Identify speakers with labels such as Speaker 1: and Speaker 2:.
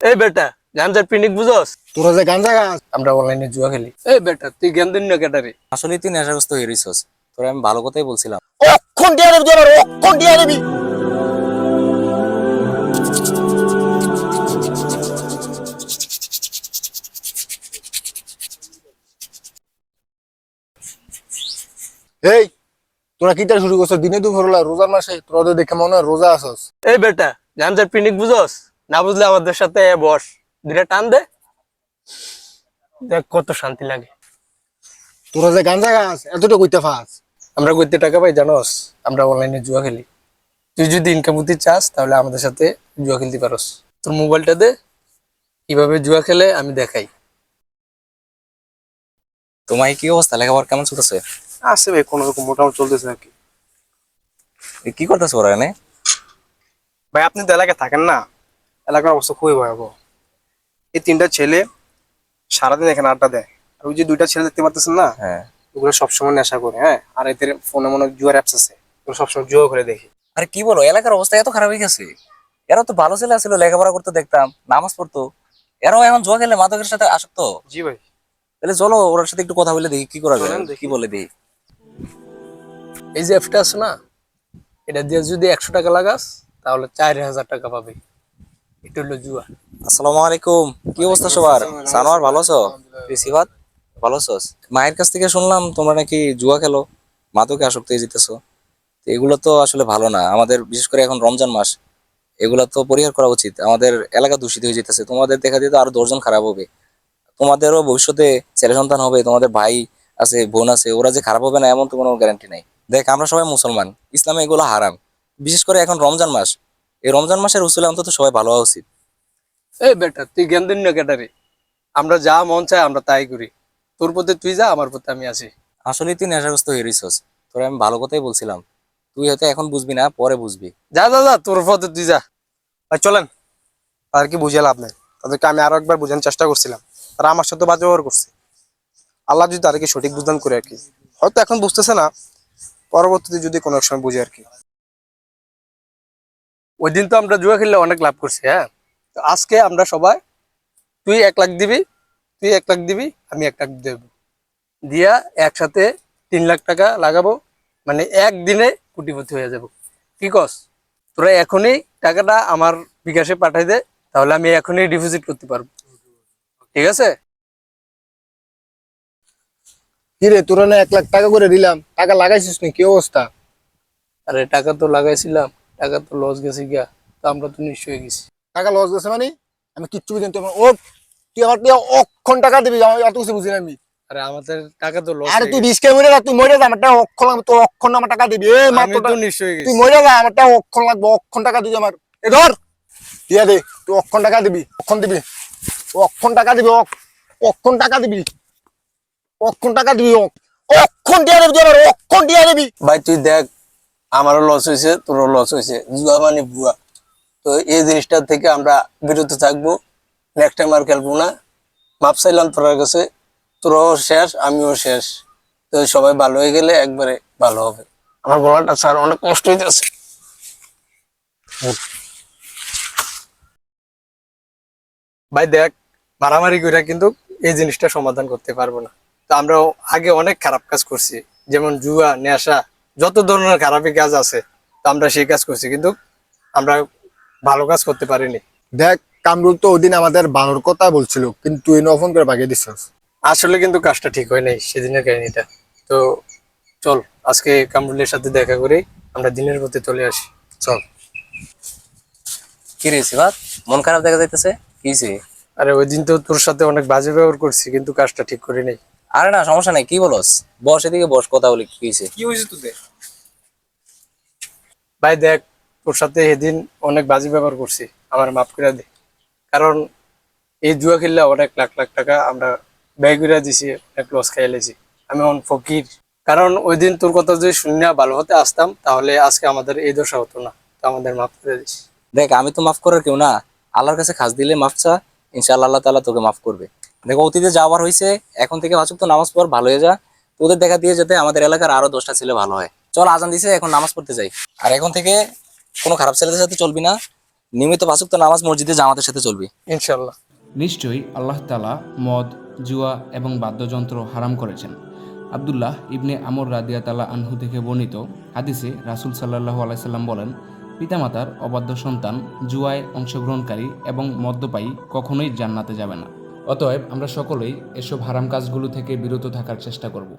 Speaker 1: এই বেটা গাঞ্জার পিনিক বুঝস?
Speaker 2: তোরা যে গাঞ্জা গাছ?
Speaker 1: আমরা অনলাইনে জুয়া খেলি। এই বেটা তুই জ্ঞান দিন না কেটারে।
Speaker 3: আসলে তুই নেশাগ্রস্ত হয়ে রইছস। তোরা আমি ভালো কথাই বলছিলাম।
Speaker 2: অক্ষণ দিয়ে দেবি আমার অক্ষণ দিয়ে দেবি। এই তোরা কি তার শুরু করছ দিনে দুপুরবেলা রোজার মাসে? তোরা তো দেখে মনে হয় রোজা আসস
Speaker 1: এই বেটা গাঞ্জার পিনিক বুঝস? না বুঝলে আমাদের সাথে বস দিলে টান দে। দেখ কত শান্তি লাগে।
Speaker 2: তোরা যে গাঞ্জা গাছ এতটা কইতে ফাস
Speaker 1: আমরা কইতে টাকা পাই জানোস? আমরা অনলাইনে জুয়া খেলি। তুই যদি ইনকাম করতে চাস তাহলে আমাদের সাথে জুয়া খেলতে পারস। তোর মোবাইলটা দে কীভাবে জুয়া খেলে আমি দেখাই।
Speaker 3: তোমার কি অবস্থা? লেখাপড়া কেমন চলতেছে?
Speaker 4: আছে ভাই কোনো রকম মোটামুটি চলতেছে আর কি।
Speaker 3: এ কি করতেছে ওরা এনে
Speaker 4: ভাই আপনি তো এলাকায় থাকেন না? এলাকার অবস্থা খুবই ভয়াবহ। এই তিনটা ছেলে সারাদিন এখানে আড্ডা দেয়। আর ওই যে দুইটা ছেলে দেখতে পারতেছেন না?
Speaker 3: হ্যাঁ।
Speaker 4: ওগুলো সবসময় নেশা করে হ্যাঁ? আর এদের ফোনে মনে হয় জুয়ার অ্যাপস আছে। ওগুলো সবসময় জুয়া করে দেখি।
Speaker 3: আরে কি বলো এলাকার অবস্থা এত খারাপ হয়ে গেছে। এরা তো ভালো ছেলে ছিল লেখাপড়া করতে দেখতাম নামাজ পড়তো। এরাও এখন জুয়া খেলে মাদকের সাথে আসক্ত?
Speaker 4: জি ভাই।
Speaker 3: তাহলে চলো ওর সাথে একটু কথা বলে দেখি কি করা যায়
Speaker 4: দেখি।
Speaker 3: কি বলে দেখি
Speaker 1: এই যে অ্যাপটা আছে না? এটা দিয়ে যদি একশো টাকা লাগাস তাহলে চার হাজার টাকা পাবে। এটা হলো জুয়া।
Speaker 3: আসসালামু আলাইকুম। কি অবস্থা সবার? সানোয়ার ভালো আছো? রিসিভাত ভালো আছোস? মায়ের কাছ থেকে শুনলাম তোমরা নাকি জুয়া খেলো। মাদকে আসক্ত তো এগুলো তো আসলে ভালো না। আমাদের বিশেষ করে এখন রমজান মাস। এগুলো তো পরিহার করা উচিত। আমাদের এলাকা দূষিত হয়ে যেতেছে। তোমাদের দেখা দিয়ে তো আরও দশজন খারাপ হবে। তোমাদেরও ভবিষ্যতে ছেলে সন্তান হবে তোমাদের ভাই আছে বোন আছে ওরা যে খারাপ হবে না এমন তো কোনো গ্যারান্টি নাই। দেখ আমরা সবাই মুসলমান। ইসলামে এগুলো হারাম। বিশেষ করে এখন রমজান মাস। এই রমজান মাসের উসুলে অন্তত সবাই ভালো হওয়া উচিত।
Speaker 1: এই বেটা তুই জ্ঞান দিন না কেটারে। আমরা যা মন চায় আমরা তাই করি। তোর পথে তুই যা আমার পথে আমি আছি।
Speaker 3: আসলে তুই নেশাগ্রস্ত হয়ে রইছস। তোরা আমি ভালো কথাই বলছিলাম। তুই হয়তো এখন বুঝবি না পরে বুঝবি।
Speaker 1: যা যা যা তোর পথে তুই যা।
Speaker 4: ভাই চলেন। আর কি বুঝে লাভ নেই। তাদেরকে আমি আরও একবার বোঝানোর চেষ্টা করছিলাম। তারা আমার সাথে বাজে ব্যবহার করছে। আল্লাহ যদি তাদেরকে সঠিক বুঝদান করে আর কি। হয়তো এখন বুঝতেছে না পরবর্তীতে যদি কোনো এক সময় বুঝে আর কি।
Speaker 1: ওই দিন তো আমরা জুয়া খেললে অনেক লাভ করছি হ্যাঁ? তো আজকে আমরা সবাই তুই এক লাখ দিবি তুই এক লাখ দিবি আমি এক লাখ দেব। দিয়া একসাথে তিন লাখ টাকা লাগাবো মানে একদিনে কোটিপতি হয়ে যাব। কি কস? তোরা এখনই টাকাটা আমার বিকাশে পাঠাই দে তাহলে আমি এখনই ডিপোজিট করতে পারব। ঠিক আছে?
Speaker 2: কি রে তোরা না এক লাখ টাকা করে দিলাম টাকা লাগাইছিস নি কি অবস্থা?
Speaker 1: আরে টাকা তো লাগাইছিলাম। টাকা তো লস গেছে গিয়া তো আমরা তো নিশ্চয়ই গেছি।
Speaker 2: টাকা লস গেছে মানে? আমি কিচ্ছু বুঝি আমার- ও তুই আমার তুই অক্ষণ টাকা দিবি আমি এত কিছু বুঝি না আমি।
Speaker 1: আরে আমাদের টাকা তো লস
Speaker 2: আরে তুই রিস্কে মরে যা তুই মরে যা আমার টাকা অক্ষণ লাগবে তোর অক্ষণ আমার টাকা দিবি। এ মাত্র
Speaker 1: তো নিশ্চয়ই
Speaker 2: তুই
Speaker 1: গেছি।
Speaker 2: মরে যা আমার টাকা অক্ষণ লাগবে অক্ষণ টাকা দিবি আমার। এ ধর দিয়া দে তুই অক্ষণ টাকা দিবি অক্ষণ দিবি। অক্ষণ টাকা দিবি অক- অক্ষণ টাকা দিবি। অক্ষণ টাকা দিবি অক- অক্ষণ দিয়া দেবি অক্ষণ দিয়া দেবি।
Speaker 1: ভাই তুই দেখ আমারও লস হয়েছে, তোরও লস হয়েছে। জুয়া মানে ভুয়া। তো এই জিনিসটার থেকে আমরা বিরত থাকব। নেক্সট টাইম আর খেলব না। মাপ চাইলাম কাছে। তোরও শেষ, আমিও শেষ। তো সবাই ভালো হয়ে গেলে একবারে ভালো হবে। আমার গলাটা স্যার অনেক কষ্ট হইতেছে ভাই দেখ, মারামারি করে কিন্তু এই জিনিসটা সমাধান করতে পারব না। তো আমরা আগে অনেক খারাপ কাজ করছি। যেমন জুয়া, নেশা যত ধরনের খারাপি কাজ আছে তো আমরা সেই কাজ করছি কিন্তু আমরা ভালো কাজ করতে পারিনি।
Speaker 2: দেখ কামরুল তো ওদিন আমাদের বানর কথা বলছিল কিন্তু তুই নফোন করে বাগিয়ে দিছিস।
Speaker 1: আসলে কিন্তু কাজটা ঠিক হয় নাই সেদিনের কাহিনীটা। তো চল আজকে কামরুলের সাথে দেখা করে আমরা দিনের পথে চলে আসি। চল।
Speaker 3: কি রে রিসিভাত মন খারাপ দেখা যাইতেছে? কি হইছে?
Speaker 1: আরে ওই দিন তো তোর সাথে অনেক বাজে ব্যবহার করছি কিন্তু কাজটা ঠিক করি নাই।
Speaker 3: আরে না সমস্যা নাই কি বলস? বস এদিকে বস কথা বলি কি হয়েছে
Speaker 4: কি হয়েছে তোদের?
Speaker 1: ভাই দেখ, তোর সাথে সেদিন অনেক বাজি ব্যবহার করছি, আমার মাফ করে দে। কারণ এই জুয়া খেললে অনেক লাখ লাখ টাকা আমরা ব্যয় করে দিছি, অনেক লস খাই লেছি। আমি অন ফকির। কারণ ওই দিন তোর কথা যদি শুনি না ভালো হতে আসতাম, তাহলে আজকে আমাদের এই দশা হতো না। তো আমাদের মাফ করে দিস।
Speaker 3: দেখ, আমি তো মাফ করার কেউ না। আল্লাহর কাছে খাস দিলে মাফ চা, ইনশাআল্লাহ আল্লাহ তাআলা তোকে মাফ করবে। দেখো, অতীতে যাওয়ার হয়েছে এখন থেকে ভাসুক তো নামাজ পড়, ভালো হয়ে যা। তোদের দেখা দিয়ে যাতে আমাদের এলাকার আরও দশটা ছেলে ভালো হয়। চল আজান দিছে এখন নামাজ পড়তে যাই। আর এখন থেকে কোনো খারাপ ছেলেদের সাথে চলবি না নিয়মিত পাঁচক তো নামাজ মসজিদে জামাতের সাথে চলবি।
Speaker 1: ইনশাল্লাহ
Speaker 5: নিশ্চয়ই আল্লাহ তালা মদ জুয়া এবং বাদ্যযন্ত্র হারাম করেছেন। আবদুল্লাহ ইবনে আমর রাদিয়া তালা আনহু থেকে বর্ণিত হাদিসে রাসুল সাল্লাহু আলাইসাল্লাম বলেন পিতামাতার অবাধ্য সন্তান জুয়ায় অংশগ্রহণকারী এবং মদ্যপায়ী কখনোই জান্নাতে যাবে না। অতএব আমরা সকলেই এসব হারাম কাজগুলো থেকে বিরত থাকার চেষ্টা করব।